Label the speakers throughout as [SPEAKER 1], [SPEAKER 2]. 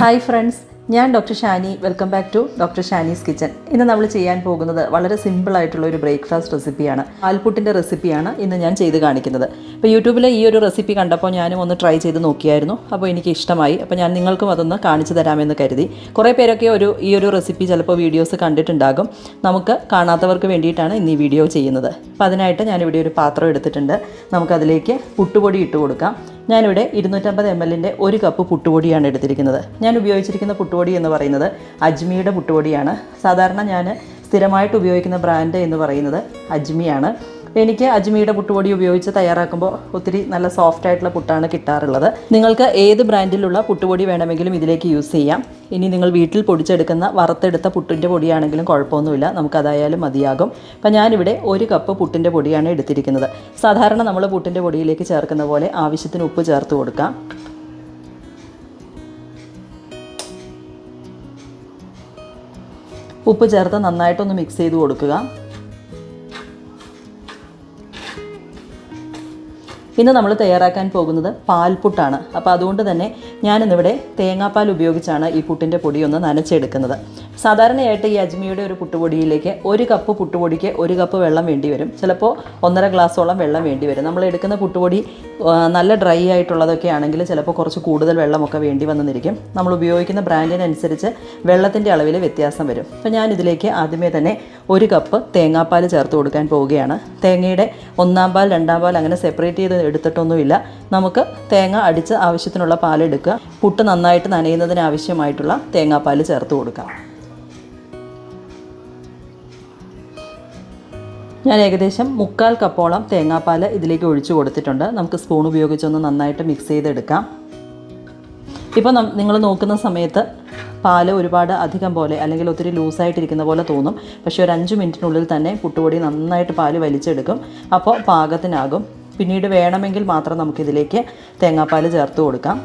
[SPEAKER 1] Hi friends ഞാൻ doctor Shani welcome back to doctor Shani's kitchen ഇന്ന് നമ്മൾ ചെയ്യാൻ പോകുന്നത് വളരെ സിമ്പിളായിട്ടുള്ള ഒരു ബ്രേക്ക്ഫാസ്റ്റ് റെസിപ്പിയാണ് പാൽപുട്ടിന്റെ റെസിപ്പിയാണ് ഇന്ന് ഞാൻ ചെയ്ത് കാണിക്കുന്നത്. അപ്പോൾ യൂട്യൂബിൽ ഈ ഒരു റെസിപ്പി കണ്ടപ്പോൾ ഞാനും ഒന്ന് ട്രൈ ചെയ്ത് നോക്കിയായിരുന്നു. അപ്പോൾ എനിക്ക് ഇഷ്ടമായി. അപ്പോൾ ഞാൻ നിങ്ങൾക്കും അതൊന്ന് കാണിച്ചു തരാമെന്ന് കരുതി. കുറേ പേരൊക്കെ ഒരു ഈ ഒരു റെസിപ്പി ചിലപ്പോൾ വീഡിയോസ് കണ്ടിട്ടുണ്ടാകും. നമുക്ക് കാണാത്തവർക്ക് വേണ്ടിയിട്ടാണ് ഇന്ന് ഈ വീഡിയോ ചെയ്യുന്നത്. അപ്പോൾ അതിനായിട്ട് ഞാനിവിടെ ഒരു പാത്രം എടുത്തിട്ടുണ്ട്. നമുക്കതിലേക്ക് പുട്ടുപൊടി ഇട്ട് കൊടുക്കാം. ഞാനിവിടെ ഇരുന്നൂറ്റമ്പത് എം എല്ലിന്റെ ഒരു കപ്പ് പുട്ടുപൊടിയാണ് എടുത്തിരിക്കുന്നത്. ഞാൻ ഉപയോഗിച്ചിരിക്കുന്ന പുട്ടുപൊടി എന്ന് പറയുന്നത് അജ്മിയുടെ പുട്ടുപൊടിയാണ്. സാധാരണ ഞാൻ സ്ഥിരമായിട്ട് ഉപയോഗിക്കുന്ന ബ്രാൻഡ് എന്ന് പറയുന്നത് അജ്മിയാണ്. എനിക്ക് അജ്മിയുടെ പുട്ടുപൊടി ഉപയോഗിച്ച് തയ്യാറാക്കുമ്പോൾ ഒത്തിരി നല്ല സോഫ്റ്റ് ആയിട്ടുള്ള പുട്ടാണ് കിട്ടാറുള്ളത്. നിങ്ങൾക്ക് ഏത് ബ്രാൻഡിലുള്ള പുട്ടുപൊടി വേണമെങ്കിലും ഇതിലേക്ക് യൂസ് ചെയ്യാം. ഇനി നിങ്ങൾ വീട്ടിൽ പൊടിച്ചെടുക്കുന്ന വറുത്തെടുത്ത പുട്ടിന്റെ പൊടിയാണെങ്കിലും കുഴപ്പമൊന്നുമില്ല. നമുക്കതായാലും മതിയാകും. അപ്പം ഞാനിവിടെ ഒരു കപ്പ് പുട്ടിന്റെ പൊടിയാണ് എടുത്തിരിക്കുന്നത്. സാധാരണ നമ്മൾ പുട്ടിന്റെ പൊടിയിലേക്ക് ചേർക്കുന്ന പോലെ ആവശ്യത്തിന് ഉപ്പ് ചേർത്ത് കൊടുക്കാം. ഉപ്പ് ചേർത്ത് നന്നായിട്ടൊന്ന് മിക്സ് ചെയ്ത് കൊടുക്കുക. ഇന്ന് നമ്മൾ തയ്യാറാക്കാൻ പോകുന്നത് പാൽപുട്ടാണ്. അപ്പോൾ അതുകൊണ്ട് തന്നെ ഞാനിന്നിവിടെ തേങ്ങാപ്പാൽ ഉപയോഗിച്ചാണ് ഈ പുട്ടിന്റെ പൊടിയൊന്ന് നനച്ചെടുക്കുന്നത്. സാധാരണയായിട്ട് ഈ അജ്മിയുടെ ഒരു പുട്ടുപൊടിയിലേക്ക് ഒരു കപ്പ് പുട്ടുപൊടിക്ക് ഒരു കപ്പ് വെള്ളം വേണ്ടി വരും. ചിലപ്പോൾ ഒന്നര ഗ്ലാസ്സോളം വെള്ളം വേണ്ടി വരും. നമ്മൾ എടുക്കുന്ന പുട്ടുപൊടി നല്ല ഡ്രൈ ആയിട്ടുള്ളതൊക്കെ ആണെങ്കിൽ ചിലപ്പോൾ കുറച്ച് കൂടുതൽ വെള്ളമൊക്കെ വേണ്ടി വന്നിരിക്കും. നമ്മൾ ഉപയോഗിക്കുന്ന ബ്രാൻഡിനനുസരിച്ച് വെള്ളത്തിന്റെ അളവിൽ വ്യത്യാസം വരും. അപ്പോൾ ഞാൻ ഇതിലേക്ക് ആദ്യമേ തന്നെ ഒരു കപ്പ് തേങ്ങാപ്പാൽ ചേർത്ത് കൊടുക്കാൻ പോവുകയാണ്. തേങ്ങയുടെ ഒന്നാം പാൽ രണ്ടാം പാൽ അങ്ങനെ സെപ്പറേറ്റ് ചെയ്ത് എടുത്തിട്ടൊന്നുമില്ല. നമുക്ക് തേങ്ങ അടിച്ച് ആവശ്യത്തിനുള്ള പാലെടുക്കുക പുട്ട് നന്നായിട്ട് നനയുന്നതിന് ആവശ്യമായിട്ടുള്ള തേങ്ങാപ്പാൽ ചേർത്ത് കൊടുക്കാം. ഞാൻ ഏകദേശം മുക്കാൽ കപ്പോളം തേങ്ങാപ്പാൽ ഇതിലേക്ക് ഒഴിച്ചു കൊടുത്തിട്ടുണ്ട്. നമുക്ക് സ്പൂൺ ഉപയോഗിച്ചൊന്ന് നന്നായിട്ട് മിക്സ് ചെയ്തെടുക്കാം. ഇപ്പോൾ നിങ്ങൾ നോക്കുന്ന സമയത്ത് പാൽ ഒരുപാട് അധികം പോലെ അല്ലെങ്കിൽ ഒത്തിരി ലൂസായിട്ടിരിക്കുന്ന പോലെ തോന്നും. പക്ഷേ ഒരു അഞ്ച് മിനിറ്റിനുള്ളിൽ തന്നെ പുട്ടുപൊടി നന്നായിട്ട് പാൽ വലിച്ചെടുക്കും. അപ്പോൾ പാകത്തിനാകും. പിന്നീട് വേണമെങ്കിൽ മാത്രം നമുക്കിതിലേക്ക് തേങ്ങാപ്പാൽ ചേർത്ത് കൊടുക്കാം.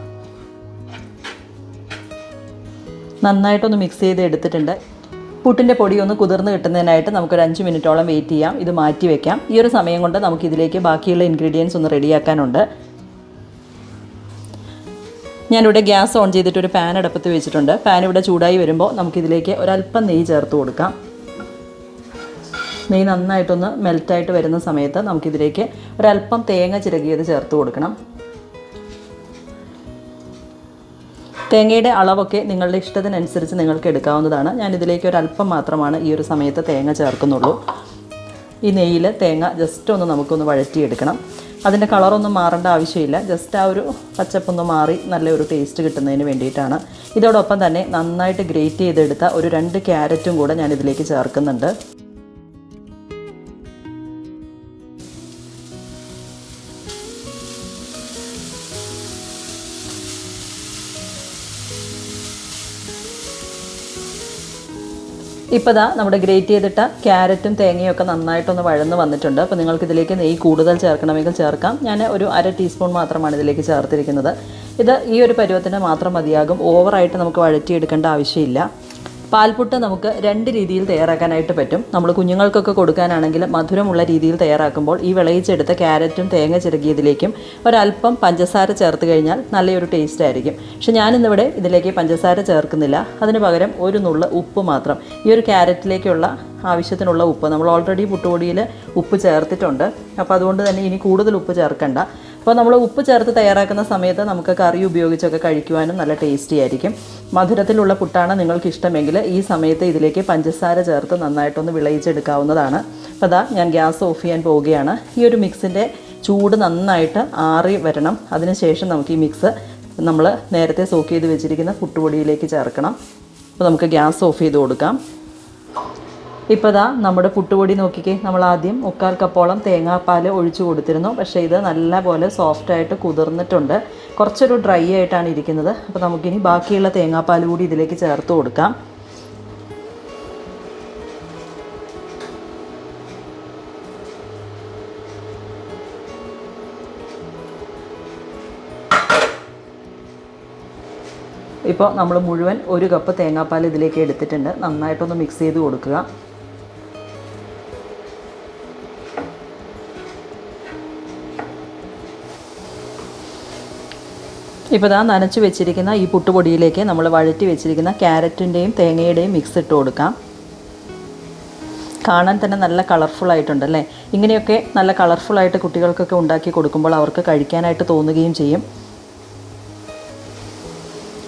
[SPEAKER 1] നന്നായിട്ടൊന്ന് മിക്സ് ചെയ്ത് എടുത്തിട്ടുണ്ട് പുട്ടിന്റെ പൊടി ഒന്ന് കുതിർന്ന് കിട്ടുന്നതിനായിട്ട് നമുക്കൊരു അഞ്ച് മിനിറ്റോളം വെയിറ്റ് ചെയ്യാം. ഇത് മാറ്റി വെക്കാം. ഈ ഒരു സമയം കൊണ്ട് നമുക്ക് ഇതിലേക്ക് ബാക്കിയുള്ള ഇൻഗ്രീഡിയൻസ് ഒന്ന് റെഡിയാക്കാനുണ്ട്. ഞാനിവിടെ ഗ്യാസ് ഓൺ ചെയ്തിട്ട് ഒരു പാൻ അടുപ്പത്ത് വെച്ചിട്ടുണ്ട്. പാൻ ഇവിടെ ചൂടായി വരുമ്പോൾ നമുക്കിതിലേക്ക് ഒരല്പം നെയ്യ് ചേർത്ത് കൊടുക്കാം. നെയ്യ് നന്നായിട്ടൊന്ന് മെൽറ്റായിട്ട് വരുന്ന സമയത്ത് നമുക്കിതിലേക്ക് ഒരല്പം തേങ്ങ ചിരകിയത് ചേർത്ത് കൊടുക്കണം. തേങ്ങയുടെ അളവൊക്കെ നിങ്ങളുടെ ഇഷ്ടത്തിനനുസരിച്ച് നിങ്ങൾക്ക് എടുക്കാവുന്നതാണ്. ഞാൻ ഇതിലേക്ക് ഒരു അല്പം മാത്രമാണ് ഈ ഒരു സമയത്ത് തേങ്ങ ചേർക്കുന്നുള്ളൂ. ഈ നെയ്യിൽ തേങ്ങ ജസ്റ്റ് ഒന്ന് നമുക്കൊന്ന് വഴറ്റിയെടുക്കണം. അതിന്റെ കളറൊന്നും മാറേണ്ട ആവശ്യമില്ല. ജസ്റ്റ് ആ ഒരു പച്ചപ്പൊന്ന് മാറി നല്ലൊരു ടേസ്റ്റ് കിട്ടുന്നതിന് വേണ്ടിയിട്ടാണ്. ഇതോടൊപ്പം തന്നെ നന്നായിട്ട് ഗ്രേറ്റ് ചെയ്തെടുത്ത ഒരു രണ്ട് ക്യാരറ്റും കൂടെ ഞാൻ ഇതിലേക്ക് ചേർക്കുന്നുണ്ട്. ഇപ്പോൾ ദാ നമ്മുടെ ഗ്രേറ്റ് ചെയ്തിട്ട ക്യാരറ്റും ഒക്കെ നന്നായിട്ടൊന്ന് വഴന്ന് വന്നിട്ടുണ്ട്. അപ്പോൾ നിങ്ങൾക്ക് ഇതിലേക്ക് നെയ്യ് കൂടുതൽ ചേർക്കണമെങ്കിൽ ചേർക്കാം. ഞാൻ ഒരു അര ടീസ്പൂൺ മാത്രമാണ് ഇതിലേക്ക് ചേർത്തിരിക്കുന്നത്. ഇത് ഈ ഒരു പരുവത്തിന് മാത്രം മതിയാകും. ഓവറായിട്ട് നമുക്ക് വഴറ്റിയെടുക്കേണ്ട ആവശ്യമില്ല. പാൽപുട്ട് നമുക്ക് രണ്ട് രീതിയിൽ തയ്യാറാക്കാനായിട്ട് പറ്റും. നമ്മൾ കുഞ്ഞുങ്ങൾക്കൊക്കെ കൊടുക്കാനാണെങ്കിൽ മധുരമുള്ള രീതിയിൽ തയ്യാറാക്കുമ്പോൾ ഈ വിളയിച്ചെടുത്ത ക്യാരറ്റും തേങ്ങ ചിരകിയതിലേക്കും ഒരല്പം പഞ്ചസാര ചേർത്ത് കഴിഞ്ഞാൽ നല്ലൊരു ടേസ്റ്റ് ആയിരിക്കും. പക്ഷെ ഞാനിന്നിവിടെ ഇതിലേക്ക് പഞ്ചസാര ചേർക്കുന്നില്ല. അതിന് പകരം ഒരു നുള്ള ഉപ്പ് മാത്രം. ഈ ഒരു ക്യാരറ്റിലേക്കുള്ള ആവശ്യത്തിനുള്ള ഉപ്പ്. നമ്മൾ ഓൾറെഡി പുട്ടുപൊടിയിൽ ഉപ്പ് ചേർത്തിട്ടുണ്ട്. അപ്പോൾ അതുകൊണ്ട് തന്നെ ഇനി കൂടുതൽ ഉപ്പ് ചേർക്കണ്ട. അപ്പോൾ നമ്മൾ ഉപ്പ് ചേർത്ത് തയ്യാറാക്കുന്ന സമയത്ത് നമുക്ക് കറി ഉപയോഗിച്ചൊക്കെ കഴിക്കുവാനും നല്ല ടേസ്റ്റി ആയിരിക്കും. മധുരത്തിലുള്ള പുട്ടാണ് നിങ്ങൾക്ക് ഇഷ്ടമെങ്കിൽ ഈ സമയത്ത് ഇതിലേക്ക് പഞ്ചസാര ചേർത്ത് നന്നായിട്ടൊന്ന് വിളയിച്ചെടുക്കാവുന്നതാണ്. അപ്പോൾ അതാ ഞാൻ ഗ്യാസ് ഓഫ് ചെയ്യാൻ പോവുകയാണ്. ഈ ഒരു മിക്സിന്റെ ചൂട് നന്നായിട്ട് ആറി വരണം. അതിനുശേഷം നമുക്ക് ഈ മിക്സ് നമ്മൾ നേരത്തെ സോക്ക് ചെയ്ത് വെച്ചിരിക്കുന്ന പുട്ടുപൊടിയിലേക്ക് ചേർക്കണം. അപ്പോൾ നമുക്ക് ഗ്യാസ് ഓഫ് ചെയ്ത് കൊടുക്കാം. ഇപ്പോൾ ദാ നമ്മുടെ പുട്ടുപൊടി നോക്കിക്കേ. നമ്മൾ ആദ്യം മുക്കാൽ കപ്പോളം തേങ്ങാപ്പാൽ ഒഴിച്ചു കൊടുത്തിരുന്നു. പക്ഷേ ഇത് നല്ലപോലെ സോഫ്റ്റായിട്ട് കുതിർന്നിട്ടുണ്ട്. കുറച്ചൊരു ഡ്രൈ ആയിട്ടാണ് ഇരിക്കുന്നത്. അപ്പോൾ നമുക്കിനി ബാക്കിയുള്ള തേങ്ങാപ്പാൽ കൂടി ഇതിലേക്ക് ചേർത്ത് കൊടുക്കാം. ഇപ്പോൾ നമ്മൾ മുഴുവൻ ഒരു കപ്പ് തേങ്ങാപ്പാൽ ഇതിലേക്ക് എടുത്തിട്ടുണ്ട്. നന്നായിട്ടൊന്ന് മിക്സ് ചെയ്ത് കൊടുക്കുക. ഇപ്പോൾ ഇതാ നനച്ച് വെച്ചിരിക്കുന്ന ഈ പുട്ടുപൊടിയിലേക്ക് നമ്മൾ വഴറ്റി വെച്ചിരിക്കുന്ന ക്യാരറ്റിന്റെയും തേങ്ങയുടെയും മിക്സ് ഇട്ട് കൊടുക്കാം. കാണാൻ തന്നെ നല്ല കളർഫുൾ ആയിട്ടുണ്ട് അല്ലേ? ഇങ്ങനെയൊക്കെ നല്ല കളർഫുള്ളായിട്ട് കുട്ടികൾക്കൊക്കെ ഉണ്ടാക്കി കൊടുക്കുമ്പോൾ അവർക്ക് കഴിക്കാനായിട്ട് തോന്നുകയും ചെയ്യും.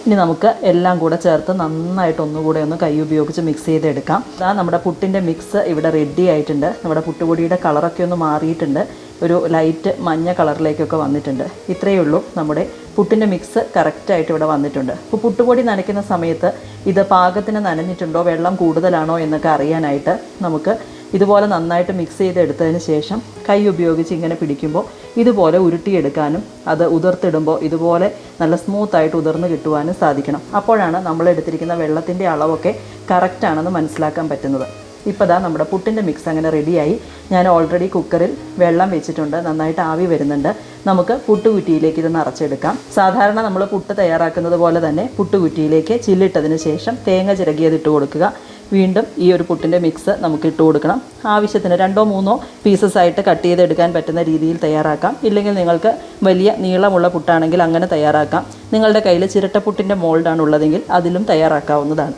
[SPEAKER 1] ഇനി നമുക്ക് എല്ലാം കൂടെ ചേർത്ത് നന്നായിട്ട് ഒന്നുകൂടെ ഒന്ന് കൈ ഉപയോഗിച്ച് മിക്സ് ചെയ്തെടുക്കാം. അതാ നമ്മുടെ പുട്ടിന്റെ മിക്സ് ഇവിടെ റെഡി ആയിട്ടുണ്ട്. നമ്മുടെ പുട്ടുപൊടിയുടെ കളറൊക്കെ ഒന്ന് മാറിയിട്ടുണ്ട്. ഒരു ലൈറ്റ് മഞ്ഞ കളറിലേക്കൊക്കെ വന്നിട്ടുണ്ട്. ഇത്രയേ ഉള്ളൂ നമ്മുടെ പുട്ടിന്റെ മിക്സ് കറക്റ്റായിട്ട് ഇവിടെ വന്നിട്ടുണ്ട്. അപ്പോൾ പുട്ടുപൊടി നനയ്ക്കുന്ന സമയത്ത് ഇത് പാകത്തിന് നനഞ്ഞിട്ടുണ്ടോ വെള്ളം കൂടുതലാണോ എന്നൊക്കെ അറിയാനായിട്ട് നമുക്ക് ഇതുപോലെ നന്നായിട്ട് മിക്സ് ചെയ്തെടുത്തതിന് ശേഷം കൈ ഉപയോഗിച്ച് ഇങ്ങനെ പിടിക്കുമ്പോൾ ഇതുപോലെ ഉരുട്ടിയെടുക്കാനും അത് ഉതിർത്തിടുമ്പോൾ ഇതുപോലെ നല്ല സ്മൂത്തായിട്ട് ഉതിർന്ന് കിട്ടുവാനും സാധിക്കണം. അപ്പോഴാണ് നമ്മൾ എടുത്തിരിക്കുന്ന വെള്ളത്തിന്റെ അളവൊക്കെ കറക്റ്റാണെന്ന് മനസ്സിലാക്കാൻ പറ്റുന്നത്. ഇപ്പോൾ ദാ നമ്മുടെ പുട്ടിന്റെ മിക്സ് അങ്ങനെ റെഡിയായി ഞാൻ ഓൾറെഡി കുക്കറിൽ വെള്ളം വെച്ചിട്ടുണ്ട്. നന്നായിട്ട് ആവി വരുന്നുണ്ട്. നമുക്ക് പുട്ടുകുറ്റിയിലേക്ക് ഇത് നിറച്ചെടുക്കാം. സാധാരണ നമ്മൾ പുട്ട് തയ്യാറാക്കുന്നത് പോലെ തന്നെ പുട്ടുകുറ്റിയിലേക്ക് ചില്ലിട്ടതിന് ശേഷം തേങ്ങ ചിരകിയത് ഇട്ട് കൊടുക്കുക. വീണ്ടും ഈ ഒരു പുട്ടിന്റെ മിക്സ് നമുക്ക് ഇട്ട് കൊടുക്കണം. ആവശ്യത്തിന് രണ്ടോ മൂന്നോ പീസസ് ആയിട്ട് കട്ട് ചെയ്തെടുക്കാൻ പറ്റുന്ന രീതിയിൽ തയ്യാറാക്കാം. ഇല്ലെങ്കിൽ നിങ്ങൾക്ക് വലിയ നീളമുള്ള പുട്ടാണെങ്കിൽ അങ്ങനെ തയ്യാറാക്കാം. നിങ്ങളുടെ കയ്യിൽ ചിരട്ടപ്പുട്ടിന്റെ മോൾഡാണ് ഉള്ളതെങ്കിൽ അതിലും തയ്യാറാക്കാവുന്നതാണ്.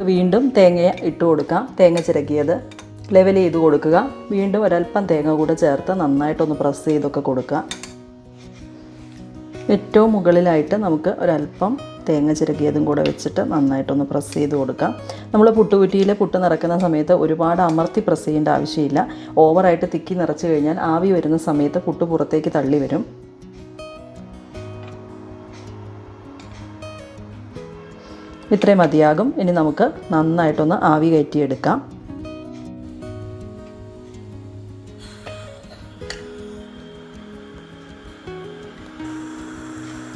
[SPEAKER 1] വീണ്ടും തേങ്ങ ഇട്ട് കൊടുക്കുക തേങ്ങ ചിരകിയത് ലെവൽ ചെയ്ത് കൊടുക്കുക. വീണ്ടും ഒരല്പം തേങ്ങ കൂടെ ചേർത്ത് നന്നായിട്ടൊന്ന് പ്രസ് ചെയ്തൊക്കെ കൊടുക്കുക. ഏറ്റവും മുകളിലായിട്ട് നമുക്ക് ഒരല്പം തേങ്ങ ചിരകിയതും കൂടെ വെച്ചിട്ട് നന്നായിട്ടൊന്ന് പ്രസ് ചെയ്ത് കൊടുക്കാം. നമ്മൾ പുട്ടുകുറ്റിയിൽ പുട്ട് നിറക്കുന്ന സമയത്ത് ഒരുപാട് അമർത്തി പ്രസ് ചെയ്യേണ്ട ആവശ്യമില്ല. ഓവറായിട്ട് തിക്കി നിറച്ച് കഴിഞ്ഞാൽ ആവി വരുന്ന സമയത്ത് പുട്ട് പുറത്തേക്ക് തള്ളി വരും. ഇത്രയും മതിയാകും. ഇനി നമുക്ക് നന്നായിട്ടൊന്ന് ആവി കയറ്റിയെടുക്കാം.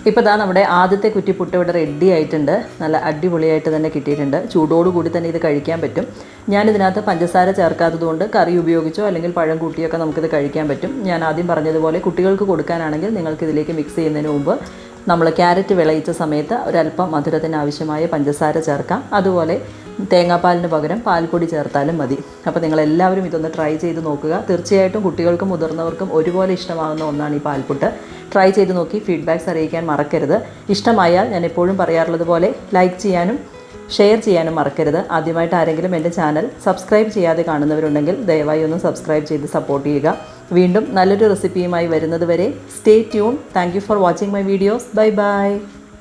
[SPEAKER 1] ഇപ്പോൾ ഇതാ നമ്മുടെ ആദ്യത്തെ കുറ്റിപ്പുട്ട് ഇവിടെ റെഡി ആയിട്ടുണ്ട്. നല്ല അടിപൊളിയായിട്ട് തന്നെ കിട്ടിയിട്ടുണ്ട്. ചൂടോടുകൂടി തന്നെ ഇത് കഴിക്കാൻ പറ്റും. ഞാനിതിനകത്ത് പഞ്ചസാര ചേർക്കാത്തതുകൊണ്ട് കറി ഉപയോഗിച്ചോ അല്ലെങ്കിൽ പഴം കൂട്ടിയൊക്കെ നമുക്കിത് കഴിക്കാൻ പറ്റും. ഞാൻ ആദ്യം പറഞ്ഞതുപോലെ കുട്ടികൾക്ക് കൊടുക്കാനാണെങ്കിൽ നിങ്ങൾക്ക് ഇതിലേക്ക് മിക്സ് ചെയ്യുന്നതിന് മുമ്പ് നമ്മൾ ക്യാരറ്റ് വിളയിച്ച സമയത്ത് ഒരല്പം മധുരത്തിന് ആവശ്യമായ പഞ്ചസാര ചേർക്കാം. അതുപോലെ തേങ്ങാപ്പാലിന് പകരം പാൽപ്പൊടി ചേർത്താലും മതി. അപ്പോൾ നിങ്ങളെല്ലാവരും ഇതൊന്ന് ട്രൈ ചെയ്ത് നോക്കുക. തീർച്ചയായിട്ടും കുട്ടികൾക്കും മുതിർന്നവർക്കും ഒരുപോലെ ഇഷ്ടമാകുന്ന ഒന്നാണ് ഈ പാൽപ്പൊട്ട് ട്രൈ ചെയ്ത് നോക്കി ഫീഡ്ബാക്ക്സ് അറിയിക്കാൻ മറക്കരുത്. ഇഷ്ടമായാൽ ഞാൻ എപ്പോഴും പറയാറുള്ളത് പോലെ ലൈക്ക് ചെയ്യാനും ഷെയർ ചെയ്യാനും മറക്കരുത്. ആദ്യമായിട്ട് ആരെങ്കിലും എന്റെ ചാനൽ സബ്സ്ക്രൈബ് ചെയ്യാതെ കാണുന്നവരുണ്ടെങ്കിൽ ദയവായി ഒന്ന് സബ്സ്ക്രൈബ് ചെയ്ത് സപ്പോർട്ട് ചെയ്യുക. വീണ്ടും നല്ലൊരു റെസിപ്പിയുമായി വരുന്നത് വരെ stay tune thank for watching my videos bye bye